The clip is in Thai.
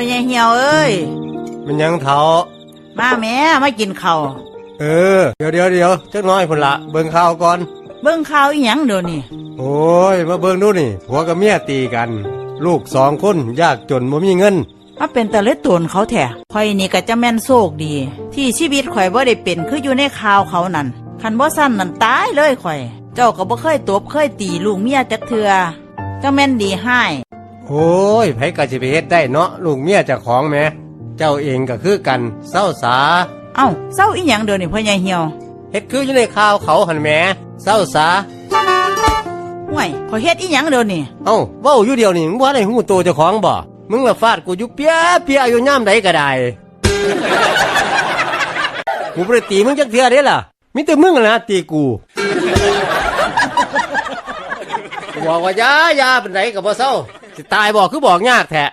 พ่อใหญ่เหี่ยวเอ้ย มันยังเถามาแม่มากินข้าวเออ เดี๋ยวเดี๋ยวเดี๋ยวจักหน้อยพุ่นละเบิ่งข่าวก่อน เบิ่งข่าวอีหยังเดี๋ยวนี้โอ้ย มาเบิ่งดูนี่ผัวกับเมียตีกัน ลูกสองคนยากจนบ่มีเงิน มาเป็นแต่เล็ดตวนเขาแท้ข่อยนี่ก็จะแม่นโชคดี ที่ชีวิตข่อยบ่ได้เป็นคืออยู่ในข่าวเขานั่นคันบ่สั้นนั่นตายเลยข่อย เจ้าก็บ่เคยตบเคยตีลูกเมียจักเทือเจ้าแม่นดีให้ โอ้ยไผก็สิไปเฮ็ดได้เนาะลูกเมียเจ้าของแหมเจ้าเองก็คือกันเศร้าสาเอ้าเศร้าอีหยังเดี๋ยวนี้พ่อใหญ่เหี่ยวเฮ็ดคืออยู่ในข่าวเขาหันแหมเศร้าสาห่วยข่อยเฮ็ดอีหยังเดี๋ยวนี้เอ้าเว้าอยู่เดียวนี่มึงบ่ได้ฮู้โตวเจ้าของบ่มึงละฟาดกูอยู่เปียเปียอยู่ย่ามใดก็ได้ กูบ่ได้ตีมึงจักเทื่อเด้ล่ะมีแต่มึงนั่นนะตีกูกู บอกว่าอยาอยาเป็นไรกับบ่เศร้าสิตายบอกคือบอกยากแท้